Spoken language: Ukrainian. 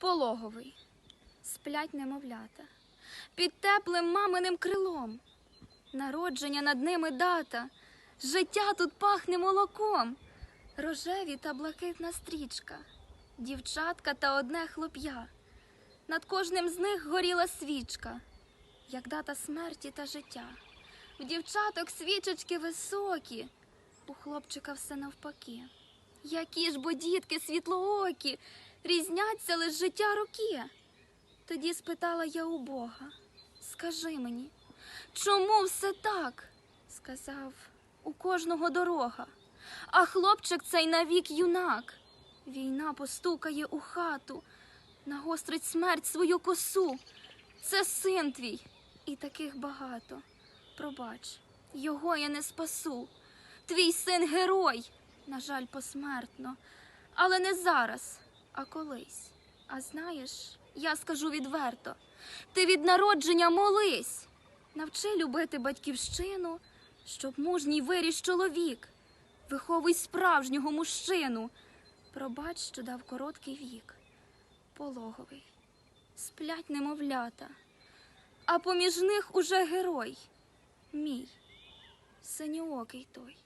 Пологовий, сплять немовлята, під теплим маминим крилом. Народження над ними дата, життя тут пахне молоком, рожеві та блакитна стрічка, дівчатка та одне хлоп'я. Над кожним з них горіла свічка, як дата смерті та життя. В дівчаток свічечки високі, у хлопчика все навпаки. Які ж бо дітки світлоокі, різняться лиш життя роки. Тоді спитала я у Бога, скажи мені, чому все так? Сказав, у кожного дорога, а хлопчик цей навік юнак. Війна постукає у хату, нагострить смерть свою косу. Це син твій, і таких багато. Пробач, його я не спасу. Твій син герой, на жаль, посмертно, але не зараз, а колись. А знаєш, я скажу відверто: ти від народження молись, навчи любити батьківщину, щоб мужній виріс чоловік, виховуй справжнього мужчину. Пробач, що дав короткий вік, пологовий, сплять немовлята, а поміж них уже герой, мій, синьоокий той.